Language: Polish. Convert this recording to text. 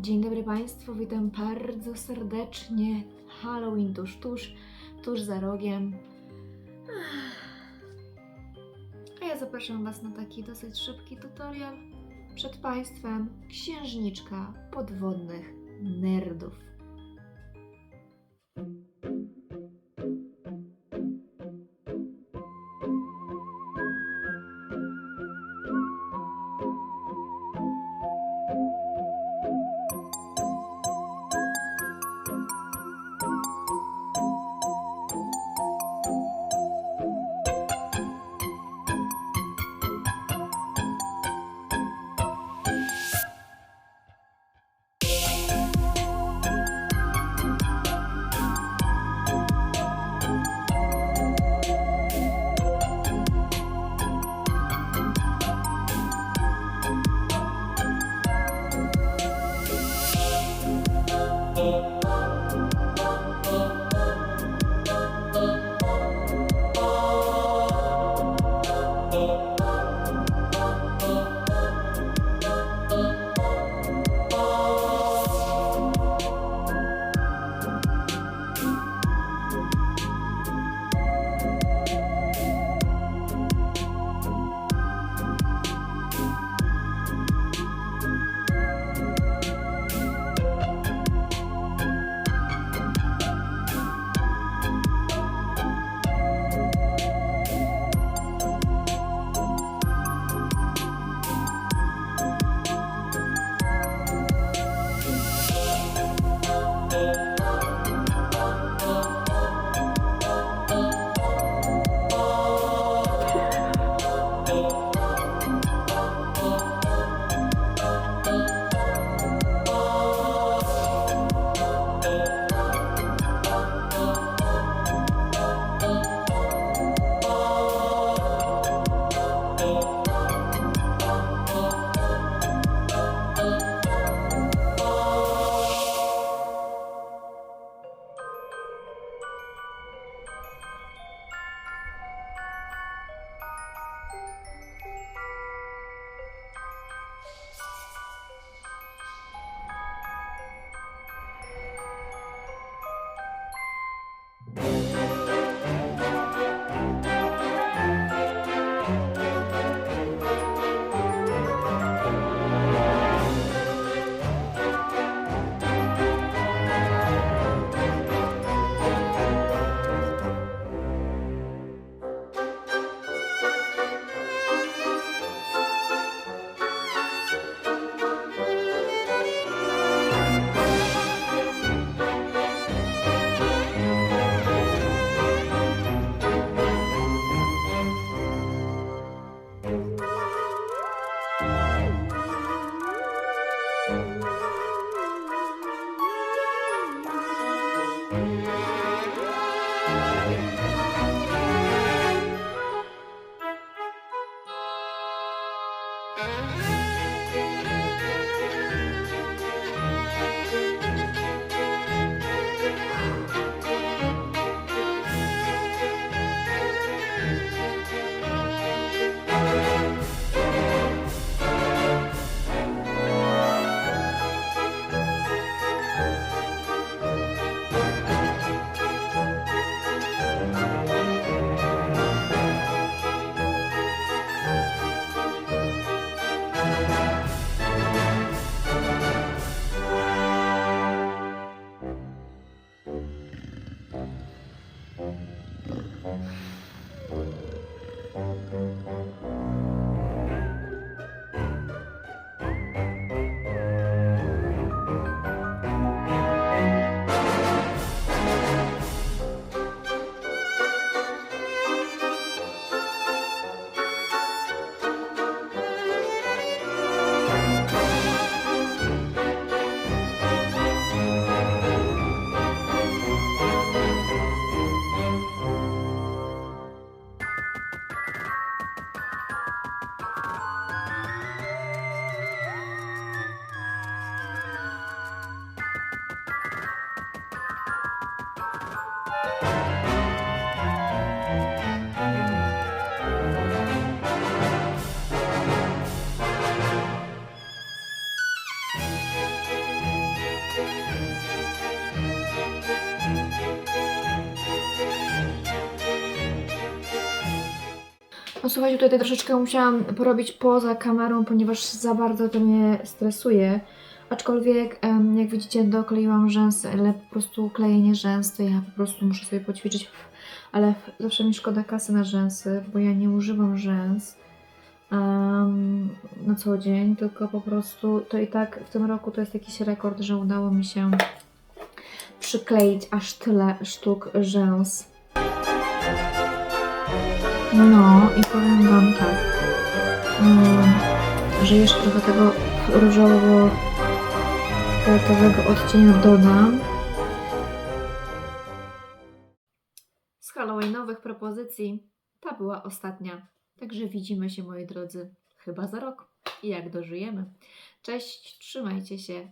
Dzień dobry Państwu, witam bardzo serdecznie. Halloween tuż, tuż, tuż za rogiem. A ja zapraszam Was na taki dosyć szybki tutorial. Przed Państwem księżniczka podwodnych nerdów. Mm-hmm. Música No słuchajcie, tutaj troszeczkę musiałam porobić poza kamerą, ponieważ za bardzo to mnie stresuje. Aczkolwiek, jak widzicie, dokleiłam rzęsy, ale po prostu klejenie rzęs to ja po prostu muszę sobie poćwiczyć. Ale zawsze mi szkoda kasy na rzęsy, bo ja nie używam rzęs em, na co dzień, tylko po prostu to i tak w tym roku to jest jakiś rekord, że udało mi się przykleić aż tyle sztuk rzęs. No i powiem Wam tak, mm, że jeszcze trochę tego różowo-fioletowego odcienia dodam. Z halloweenowych propozycji ta była ostatnia. Także widzimy się, moi drodzy, chyba za rok. I jak dożyjemy. Cześć, trzymajcie się.